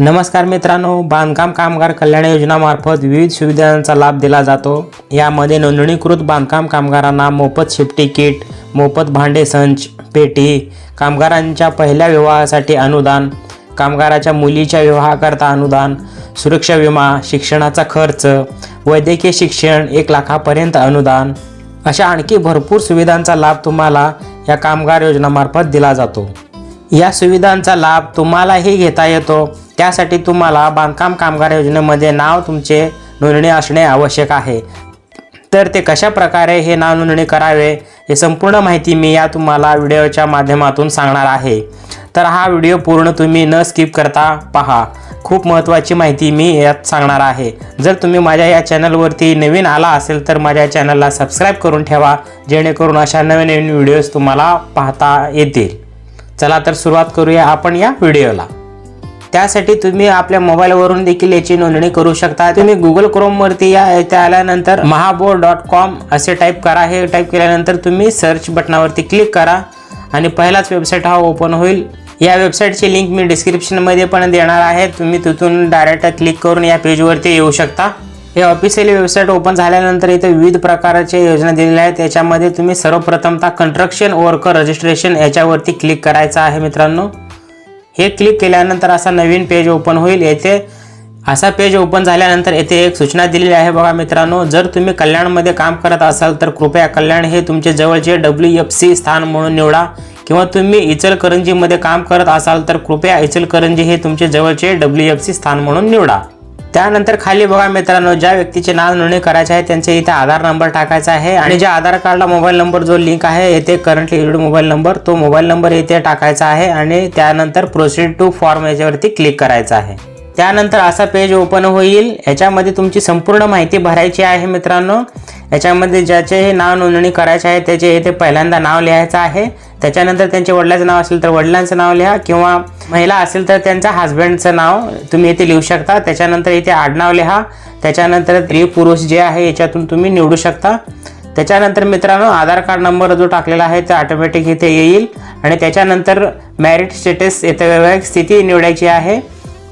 नमस्कार मित्रांनो बांधकाम कामगार कल्याण योजनामार्फत विविध सुविधांचा लाभ दिला जातो. यामध्ये नोंदणीकृत बांधकाम कामगारांना मोफत शिफ्टी किट मोफत भांडे संच पेटी कामगारांच्या पहिल्या विवाहासाठी अनुदान कामगाराच्या मुलीच्या विवाहाकरता अनुदान सुरक्षा विमा शिक्षणाचा खर्च वैद्यकीय शिक्षण एक लाखापर्यंत अनुदान. अशा आणखी भरपूर सुविधांचा लाभ तुम्हाला या कामगार योजनामार्फत दिला जातो. या सुविधांचा लाभ तुम्हालाही घेता येतो. त्यासाठी तुम्हाला बांधकाम कामगार योजनेमध्ये नाव तुमचे नोंदणी असणे आवश्यक आहे. तर ते कशा प्रकारे हे नाव नोंदणी करावे हे संपूर्ण माहिती मी या तुम्हाला व्हिडिओच्या माध्यमातून सांगणार आहे. तर हा व्हिडिओ पूर्ण तुम्ही न स्किप करता पहा. खूप महत्त्वाची माहिती मी यात सांगणार आहे. जर तुम्ही माझ्या या चॅनलवरती नवीन आला असेल तर माझ्या चॅनलला सबस्क्राईब करून ठेवा जेणेकरून अशा नवीन नवीन व्हिडिओज तुम्हाला पाहता येतील. चला तर सुरुवात करूया आपण या व्हिडिओला. त्यासाठी तुम्ही आपल्या मोबाईलवरून देखील याची नोंदणी करू शकता. तुम्ही गुगल क्रोमवरती या इथे आल्यानंतर महाबोर डॉट कॉम असे टाईप करा. हे टाईप केल्यानंतर तुम्ही सर्च बटनावरती क्लिक करा आणि पहिलाच वेबसाईट हा ओपन होईल. या वेबसाईटची लिंक मी डिस्क्रिप्शनमध्ये पण देणार आहे. तुम्ही तिथून डायरेक्ट क्लिक करून या पेजवरती येऊ शकता. हे ऑफिशियली वेबसाईट ओपन झाल्यानंतर इथे विविध प्रकारच्या योजना दिलेल्या आहेत. याच्यामध्ये तुम्ही सर्वप्रथमता कंस्ट्रक्शन वर्कर रजिस्ट्रेशन याच्यावरती क्लिक करायचं आहे मित्रांनो. हे क्लिक केल्यानंतर असा नवीन पेज ओपन होईल. येथे असा पेज ओपन झाल्यानंतर येथे एक सूचना दिलेली आहे बघा मित्रांनो. जर तुम्ही कल्याणमध्ये काम करत असाल तर कृपया कल्याण हे तुमचे जवळचे डब्ल्यू एफ सी स्थान म्हणून निवडा. किंवा तुम्ही इचलकरंजीमध्ये काम करत असाल तर कृपया इचलकरंजी हे तुमचे जवळचे डब्ल्यू एफ सी स्थान म्हणून निवडा. त्यानंतर खाली बघा मित्रांनो ज्या व्यक्तीचे नाव नोंदणी करायचे आहे त्यांचे इथे आधार नंबर टाकायचा आहे आणि ज्या आधार कार्डला मोबाईल नंबर जो लिंक आहे येथे करंटली युड मोबाईल नंबर तो मोबाईल नंबर इथे टाकायचा आहे आणि त्यानंतर प्रोसीड टू फॉर्म याच्यावरती क्लिक करायचं आहे. त्यानंतर असा पेज ओपन होईल. याच्यामध्ये तुमची संपूर्ण माहिती भरायची आहे मित्रांनो. याच्यामध्ये ज्याचे हे नाव नोंदणी करायचे आहे त्याचे हे ते पहिल्यांदा नाव लिहायचं आहे. त्याच्यानंतर त्यांचे वडिलांचं नाव असेल तर वडिलांचं नाव लिहा किंवा महिला असेल तर त्यांचा हस्बंडचं नाव तुम्ही इथे लिहू शकता. त्याच्यानंतर इथे आडनाव लिहा. त्याच्यानंतर स्त्री पुरुष जे आहे याच्यातून तुम्ही निवडू शकता. त्याच्यानंतर मित्रांनो आधार कार्ड नंबर जो टाकलेला आहे ते ऑटोमॅटिक इथे येईल. आणि त्याच्यानंतर मॅरिट स्टेटस येथे वैवाहिक स्थिती निवडायची आहे.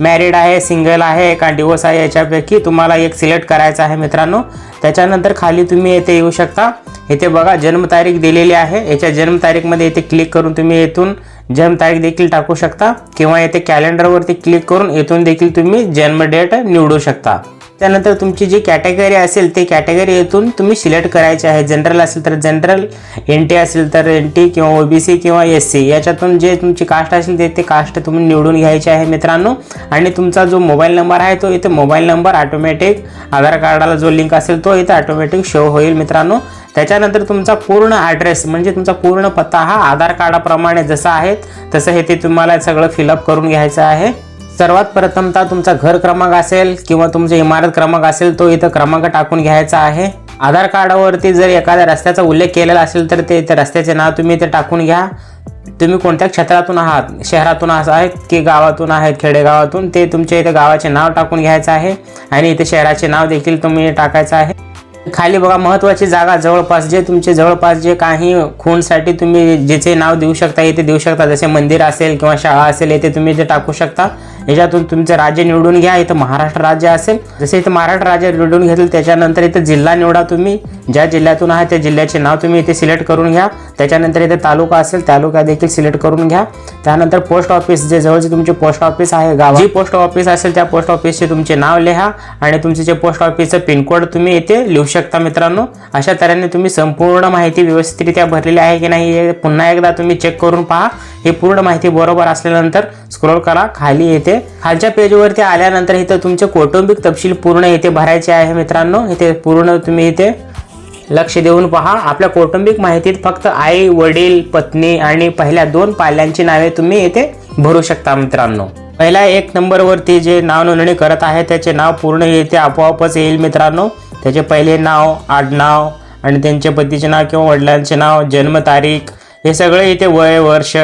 मॅरिड आहे सिंगल आहे का डिवोर्स आहे याच्यापैकी तुम्हाला एक सिलेक्ट करायचं आहे मित्रांनो. त्याच्यानंतर खाली तुम्ही येथे येऊ शकता. इथे बघा जन्मतारीख दिलेली आहे. याच्या जन्मतारीखमध्ये इथे क्लिक करून तुम्ही येथून जन्मतारीख देखील टाकू शकता. किंवा येथे कॅलेंडरवरती क्लिक करून येथून देखील तुम्ही जन्मडेट निवडू शकता. त्यानंतर तुमची जी कॅटेगरी असेल ते कॅटेगरी येथून तुम्ही सिलेक्ट करायचे आहे. जनरल असेल तर जनरल एन टी असेल तर एन टी किंवा ओ बी सी किंवा एस सी याच्यातून जे तुमची कास्ट असेल ते ते कास्ट तुम्ही निवडून घ्यायचे आहे मित्रांनो. आणि तुमचा जो मोबाईल नंबर आहे तो इथे मोबाईल नंबर ऑटोमॅटिक आधार कार्डाला जो लिंक असेल तो इथे ऑटोमॅटिक शो होईल मित्रांनो. त्याच्यानंतर तुमचा पूर्ण ॲड्रेस म्हणजे तुमचा पूर्ण पत्ता हा आधार कार्डाप्रमाणे जसा आहे तसं हे ते तुम्हाला सगळं फिलअप करून घ्यायचं आहे. सर्वात प्रथमतः तुमचा घर क्रमांक असेल किंवा तुमचा इमारत क्रमांक असेल तो इथं क्रमांक टाकून घ्यायचा आहे. आधार कार्डावरती जर एखाद्या रस्त्याचा उल्लेख केलेला असेल तर ते रस्त्याचे नाव तुम्ही इथे टाकून घ्या. तुम्ही कोणत्या क्षेत्रातून आहात? शहरातून आहेत की गावातून आहेत खेडेगावातून? ते तुमच्या इथे गावाचे नाव टाकून घ्यायचं आहे आणि इथे शहराचे नाव देखील तुम्ही टाकायचं आहे. खाली बघा महत्त्वाची जागा जवळपास जे तुमचे जवळपास जे काही खूणसाठी तुम्ही ज्याचे नाव देऊ शकता इथे देऊ शकता. जसे मंदिर असेल किंवा शाळा असेल येथे तुम्ही इथे टाकू शकता. याच्यातून तुमचं राज्य निवडून घ्या इथं महाराष्ट्र राज्य असेल. जसे इथं महाराष्ट्र राज्य निवडून घेतलं त्याच्यानंतर इथं जिल्हा निवडा तुम्ही. ज्या जिल्ह्यातून आहे त्या जिल्ह्याचे नाव तुम्ही इथे सिलेक्ट करून घ्या. त्याच्यानंतर इथे तालुका असेल तालुका देखील सिलेक्ट करून घ्या. त्यानंतर पोस्ट ऑफिस जे जवळचे तुमचे पोस्ट ऑफिस आहे गाव जी पोस्ट ऑफिस असेल त्या पोस्ट ऑफिसचे तुमचे नाव लिहा आणि तुमचे जे पोस्ट ऑफिसचं पिनकोड तुम्ही इथे लिहू शकता मित्रांनो. अशा तऱ्हेने तुम्ही संपूर्ण माहिती व्यवस्थितरित्या भरलेली आहे की नाही हे पुन्हा एकदा तुम्ही चेक करून पहा. ही पूर्ण माहिती बरोबर असल्यानंतर स्क्रोल करा खाली येते खालच्या पेजवरती आल्यानंतर इथं तुमचे कौटुंबिक तपशील पूर्ण इथे भरायचे आहे मित्रांनो. इथे पूर्ण तुम्ही इथे लक्ष देऊन पहा. आपल्या कौटुंबिक माहितीत फक्त आई वडील पत्नी आणि पहिल्या दोन पाल्यांची नावे तुम्ही इथे भरू शकता मित्रांनो. पहिल्या एक नंबरवरती जे नाव नोंदणी करत आहे त्याचे नाव पूर्ण येते आपोआपच येईल मित्रांनो. त्याचे पहिले नाव आडनाव आणि त्यांच्या पतीचे नाव किंवा वडिलांचे नाव जन्मतारीख हे सगळे इथे वय वर्ष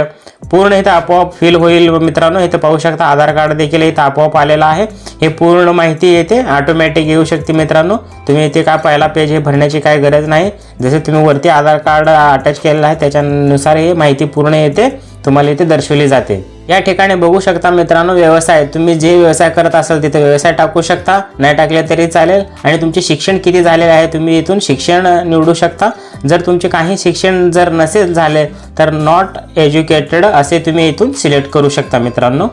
पूर्ण इथं आपोआप फिल होईल. मित्रांनो इथं पाहू शकता आधार कार्ड देखील इथं आपोआप आलेलं आहे. हे पूर्ण माहिती येते. ऑटोमॅटिक येऊ शकते मित्रांनो. तुम्ही इथे काय पहिला पेज हे भरण्याची काय गरज नाही. जसे तुम्ही वरती आधार कार्ड अटॅच केलेलं आहे त्याच्यानुसार हे माहिती पूर्ण येते. तुम्हाला इथे दर्शवली जाते. या ठिकाणी बघू शकता मित्रांनो व्यवसाय. तुम्ही जे व्यवसाय करत असाल तिथे व्यवसाय टाकू शकता. नाही टाकले तरी चालेल. आणि तुमचे शिक्षण किती झालेले आहे तुम्ही इथून शिक्षण निवडू शकता. जर तुमचे काही शिक्षण जर नसेल झाले तर नॉट एज्युकेटेड असे तुम्ही इथून सिलेक्ट करू शकता मित्रांनो.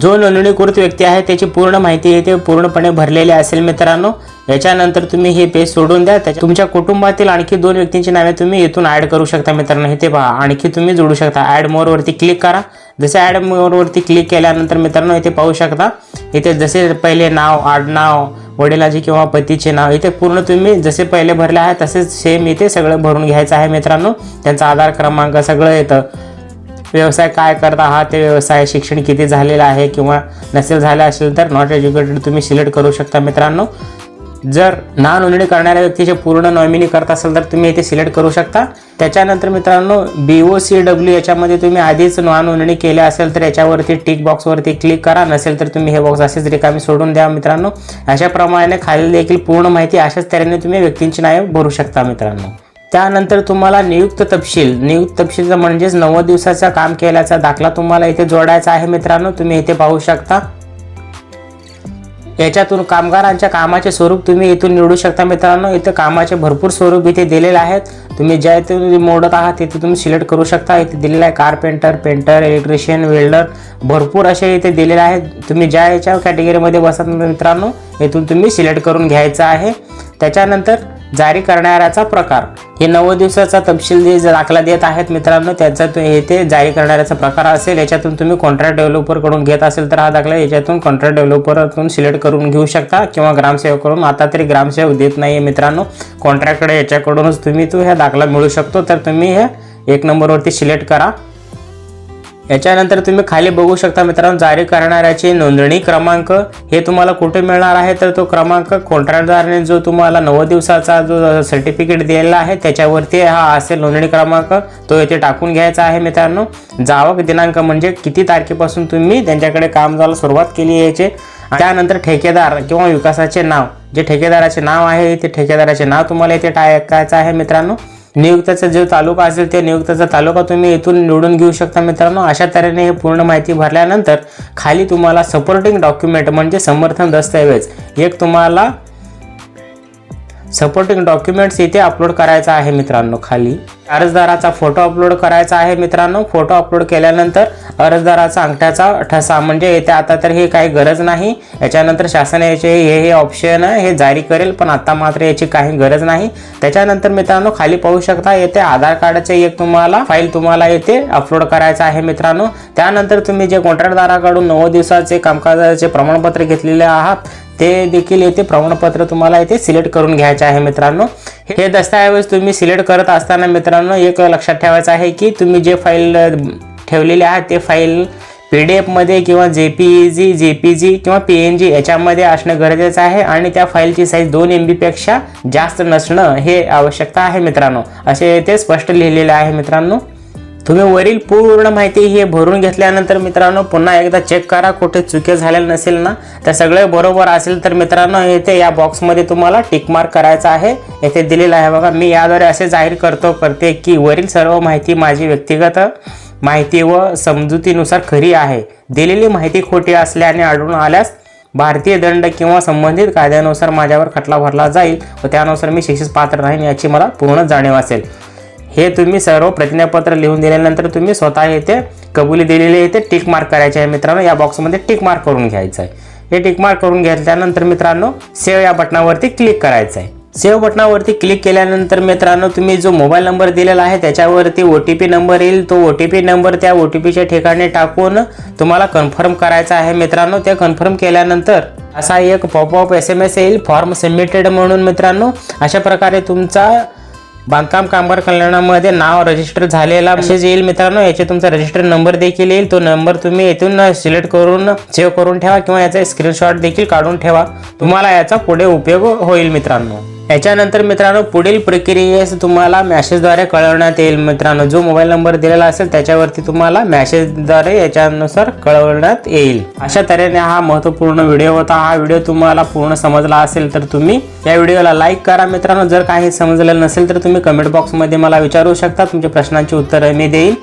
जो नोंदणीकृत व्यक्ती आहे त्याची पूर्ण माहिती येते पूर्णपणे भरलेली असेल मित्रांनो. याच्यानंतर तुम्ही हे पेज सोडून द्या. त्याच्या तुमच्या कुटुंबातील आणखी दोन व्यक्तींची नावे तुम्ही इथून ॲड करू शकता मित्रांनो. इथे पहा आणखी तुम्ही जोडू शकता. ॲड मोरवरती क्लिक करा. जसे ॲड मोरवरती क्लिक केल्यानंतर मित्रांनो इथे पाहू शकता. इथे जसे पहिले नाव आडनाव वडिलाचे किंवा पतीचे नाव इथे पूर्ण तुम्ही जसे पहिले भरले आहे तसेच सेम इथे सगळं भरून घ्यायचं आहे मित्रांनो. त्यांचा आधार क्रमांक सगळं येतं. व्यवसाय काय करता आहात ते व्यवसाय शिक्षण किती झालेलं आहे किंवा नसेल झालं असेल तर नॉट एज्युकेटेड तुम्ही सिलेक्ट करू शकता मित्रांनो. जर ना नोंदणी करणाऱ्या व्यक्तीचे पूर्ण नॉमिनी करत असेल तर तुम्ही इथे सिलेक्ट करू शकता. त्याच्यानंतर मित्रांनो बी ओ सी डब्ल्यू याच्यामध्ये तुम्ही आधीच ना नोंदणी केली असेल तर याच्यावरती टिक बॉक्सवरती क्लिक करा. नसेल तर तुम्ही हे बॉक्स असेच रिकामी सोडून द्या मित्रांनो. अशाप्रमाणे खाली देखील पूर्ण माहिती अशाच तऱ्हेने तुम्ही व्यक्तींची नावे भरू शकता मित्रांनो. त्यानंतर तुम्हाला नियुक्त तपशील नियुक्त तपशील म्हणजेच नव्वद दिवसाचा काम केल्याचा दाखला तुम्हाला इथे जोडायचा आहे मित्रांनो. तुम्ही इथे पाहू शकता. याच्यातून कामगारांच्या कामाचे स्वरूप तुम्ही इथून निवडू शकता मित्रांनो. इथं कामाचे भरपूर स्वरूप इथे दिलेले आहेत. तुम्ही ज्या इथे मोडत आहात तिथे तुम्ही सिलेक्ट करू शकता. इथे दिलेलं आहे कारपेंटर पेंटर इलेक्ट्रिशियन वेल्डर. भरपूर असे इथे दिलेले आहेत. तुम्ही ज्या याच्या कॅटेगरीमध्ये बसत मित्रांनो इथून तुम्ही सिलेक्ट करून घ्यायचं आहे. त्याच्यानंतर जारी करणाऱ्याचा प्रकार. हे नव्वद दिवसाचा तपशील जे दाखला देत आहेत मित्रांनो त्याचा तो येथे जारी करणाऱ्याचा प्रकार असेल. याच्यातून तुम्ही कॉन्ट्रॅक्ट डेव्हलपरकडून घेत असेल तर हा दाखला याच्यातून कॉन्ट्रॅक्ट डेव्हलपरतून सिलेक्ट करून घेऊ शकता किंवा ग्रामसेवकडून आता तरी ग्रामसेवक देत नाही मित्रांनो. कॉन्ट्रॅक्टकडे याच्याकडूनच तुम्ही तो ह्या दाखला मिळू शकतो. तर तुम्ही हे एक नंबरवरती सिलेक्ट करा. याच्यानंतर तुम्ही खाली बघू शकता मित्रांनो जारी करणाऱ्याचे नोंदणी क्रमांक हे तुम्हाला कुठे मिळणार आहे? तर तो क्रमांक कॉन्ट्रॅक्टदारने जो तुम्हाला नव्वद दिवसाचा जो सर्टिफिकेट दिलेला आहे त्याच्यावरती हा असेल नोंदणी क्रमांक. तो येथे टाकून घ्यायचा आहे मित्रांनो. जावक दिनांक म्हणजे किती तारखेपासून तुम्ही त्यांच्याकडे काम जायला सुरुवात केली याचे? त्यानंतर ठेकेदार किंवा विकासाचे नाव. जे ठेकेदाराचे नाव आहे ते ठेकेदाराचे नाव तुम्हाला इथे टाकायचं आहे मित्रांनो. नियुक्ताचा जो तालुका असेल त्या नियुक्ताचा तालुका तुम्ही इथून निवडून घेऊ शकता मित्रांनो. अशा तऱ्हेने हे पूर्ण माहिती भरल्यानंतर खाली तुम्हाला सपोर्टिंग डॉक्युमेंट म्हणजे समर्थन दस्तऐवज. एक तुम्हाला सपोर्टिंग डॉक्युमेंट्स इथे अपलोड करायचा आहे मित्रांनो खाली. अर्जदाराचा फोटो अपलोड करायचा आहे मित्रांनो. फोटो अपलोड केल्यानंतर अर्जदाराचा अंगठ्याचा ठसा म्हणजे येथे आता तर हे काही गरज नाही. याच्यानंतर शासन याचे हे हे ऑप्शन हे जारी करेल पण आता मात्र याची काही गरज नाही. त्याच्यानंतर मित्रांनो खाली पाहू शकता येथे आधार कार्डचे एक तुम्हाला फाईल तुम्हाला येथे अपलोड करायचं आहे मित्रांनो. त्यानंतर तुम्ही जे कॉन्ट्रॅक्टदाराकडून नऊ दिवसाचे कामकाजाचे प्रमाणपत्र घेतलेले आहात ते देखील येथे प्रमाणपत्र तुम्हाला येथे सिलेक्ट करून घ्यायचे आहे मित्रांनो. हे दस्तऐवज तुम्ही सिलेक्ट करत असताना मित्रांनो एक लक्षात ठेवायचं आहे की तुम्ही जे फाईल ठेवलेले आहात ते फाईल पी डी एफमध्ये किंवा जे पी ई जी जे पी जी किंवा पी एन जी याच्यामध्ये असणं गरजेचं आहे आणि त्या फाईलची साईज दोन एम बीपेक्षा जास्त नसणं हे आवश्यकता आहे मित्रांनो. असे ते स्पष्ट लिहिलेले आहे मित्रांनो. तुम्ही वरील पूर्ण माहिती हे भरून घेतल्यानंतर मित्रांनो पुन्हा एकदा चेक करा कुठे चुके झालेलं नसेल ना. तर सगळे बरोबर असेल तर मित्रांनो येथे या बॉक्समध्ये तुम्हाला टिकमार्क करायचा आहे. येथे दिलेलं आहे बघा मी याद्वारे असे जाहीर करतो करते की वरील सर्व माहिती माझी व्यक्तिगत माहिती व समजुतीनुसार खरी आहे. दिलेली माहिती खोटी असल्याने आढळून आल्यास भारतीय दंड किंवा संबंधित कायद्यानुसार माझ्यावर खटला भरला जाईल व त्यानुसार मी शिक्षेस पात्र राहीन याची मला पूर्ण जाणीव असेल. हे तुम्ही सर्व प्रतिज्ञापत्र लिहून दिल्यानंतर तुम्ही स्वतः येथे कबुली दिलेली येथे टिक मार्क करायचे आहे मित्रांनो. या बॉक्समध्ये टिक मार्क करून घ्यायचं आहे. हे टिक मार्क करून घेतल्यानंतर मित्रांनो सेव्ह या बटनावरती क्लिक करायचं आहे. सेव्ह बटनावरती क्लिक केल्यानंतर मित्रांनो तुम्ही जो मोबाईल नंबर दिलेला आहे त्याच्यावरती ओ टी पी नंबर येईल. तो ओ टी पी नंबर त्या ओ टी पीच्या ठिकाणी टाकून तुम्हाला कन्फर्म करायचा आहे मित्रांनो. ते कन्फर्म केल्यानंतर असा एक पॉपअप एस एम एस येईल. फॉर्म सबमिटेड म्हणून मित्रांनो. अशा प्रकारे तुमचा बांधकाम कामगार कल्याणामध्ये नाव रजिस्टर झालेला मेसेज येईल मित्रांनो. याचे तुमचा रजिस्टर नंबर देखील येईल. तो नंबर तुम्ही येथून सिलेक्ट करून सेव्ह करून ठेवा किंवा याचा स्क्रीनशॉट देखील काढून ठेवा. तुम्हाला याचा पुढे उपयोग होईल मित्रांनो. याच्यानंतर मित्रांनो पुढील प्रक्रियेस तुम्हाला मॅसेजद्वारे कळवण्यात येईल. मित्रांनो जो मोबाईल नंबर दिलेला असेल त्याच्यावरती तुम्हाला मॅसेजद्वारे याच्यानुसार कळवण्यात येईल. अशा तऱ्हेने हा महत्त्वपूर्ण व्हिडिओ होता. हा व्हिडिओ तुम्हाला पूर्ण समजला असेल तर तुम्ही या व्हिडिओला लाईक करा. मित्रांनो जर काही समजलेलं नसेल तर तुम्ही कमेंट बॉक्समध्ये मला विचारू शकता. तुमच्या प्रश्नांची उत्तरं मी देईल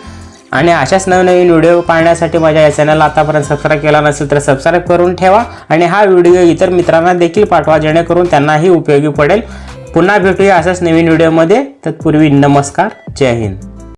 आणि अशाच नवनवीन व्हिडिओ पाहण्यासाठी माझ्या या चॅनलला आतापर्यंत सबस्क्राईब केला नसेल तर सबस्क्राईब करून ठेवा आणि हा व्हिडिओ इतर मित्रांना देखील पाठवा जेणेकरून त्यांनाही उपयोगी पडेल. पुन्हा भेटूया अशाच नवीन व्हिडिओमध्ये. तत्पूर्वी नमस्कार. जय हिंद.